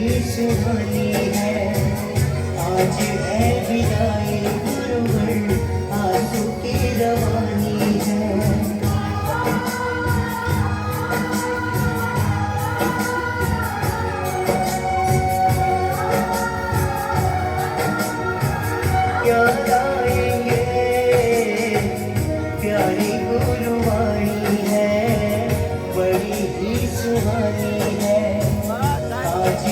सुहानी है आज है विदाई गुरुवर आंसू की रवानी है क्या गाएंगे प्यारी गुरुवाणी है बड़ी ही सुहानी है आज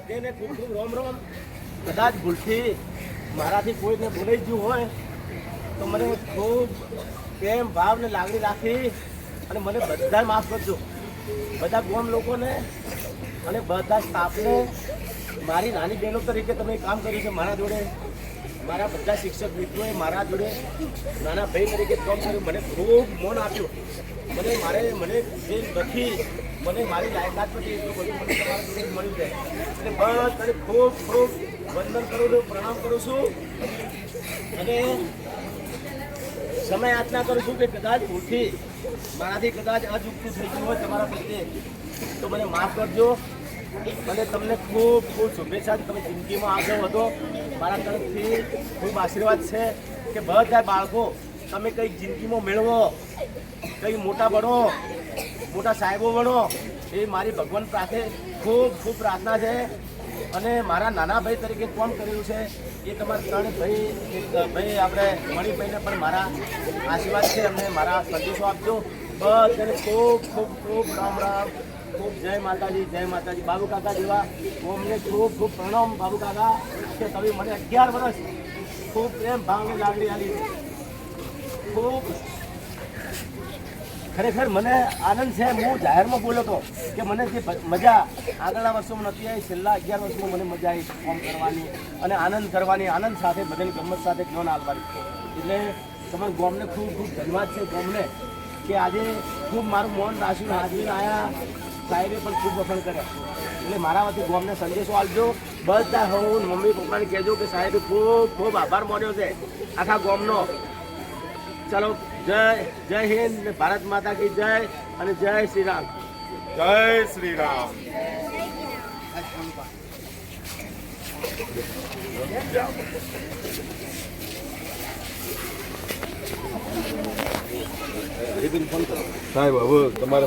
બધેને ખૂબ ખૂબ રોમ રોમ કદાચ ભૂલથી મારાથી કોઈને ભૂલાઈ ગયું હોય, તો મને ખૂબ પ્રેમ, ભાવ ને લાગણી રાખી અને મને બધા માફ કરજો. બધા ગોમ લોકોને અને બધા સ્ટાફને મારી નાની બહેનો તરીકે તમે કામ કર્યું છે મારા જોડે. મારા બધા શિક્ષક મિત્રોએ મારા જોડે નાના ભાઈ તરીકે કામ કર્યું. મને ખૂબ મન આપ્યું. મને મારે, મને જે નથી મને મારી લાયકાત નથી એટલું બધું મને તમારા જોડે મળ્યું છે એટલે બસ તને ખૂબ ખૂબ વંદન કરું છું, પ્રણામ કરું છું. અને સમય યાચના કરું છું કે કદાચ ભૂલથી મારાથી કદાચ અચૂકતું થઈ ગયું હોય તમારા પ્રત્યે, તો મને માફ કરજો. અને તમને ખૂબ ખૂબ શુભેચ્છા તમે જિંદગીમાં આગળ વધો. મારા તરફથી ખૂબ આશીર્વાદ છે કે બધા બાળકો તમે કંઈક જિંદગીમાં મેળવો કંઈ મોટા બનો. મોટા સાહેબો બનો એ મારી ભગવાન પાસે ખૂબ ખૂબ પ્રાર્થના છે. અને મારા નાના ભાઈ તરીકે કોણ કરેલું છે, એ તમારા ત્રણ ભાઈ ભાઈ આપણે મણિભાઈને પણ મારા આશીર્વાદ છે, અમને મારા સંદેશો આપજો. બધાને ખૂબ ખૂબ ખૂબ રામ રામ. ખૂબ જય માતાજી જય માતાજી. બાબુ કાકા જેવા, હું અમને ખૂબ ખૂબ પ્રણામ, બાબુ કાકા, કે તમે મને અગિયાર વર્ષ ખૂબ પ્રેમ, ભાવની લાગણી આવી ખૂબ ખરેખર મને આનંદ છે. હું જાહેરમાં બોલ્યો હતો કે મને જે મજા આગળના વર્ષોમાં નથી આવી, છેલ્લા અગિયાર વર્ષમાં મને મજા આવી ફોર્મ કરવાની અને આનંદ કરવાની, આનંદ સાથે, બધાની ગમત સાથે જ્ઞાન આપવાની એટલે તમારા ગોમને ખૂબ ખૂબ ધન્યવાદ છે ગોમને કે આજે ખૂબ મારું મૌન રાશિને હાજરીને આવ્યા સાહેબે પણ ખૂબ વખાણ કર્યા. એટલે મારા વતી ગોમને સંદેશો આપજો. બધા હું, મમ્મી, પપ્પાને કહેજો કે સાહેબ ખૂબ ખૂબ આભાર માન્યો છે. આખા ગોમનો. ચાલો. જય જય હિન્દ ભારત માતા કી જય અને જય શ્રી રામ. જય શ્રી રામ. સાહેબ હવે તમારે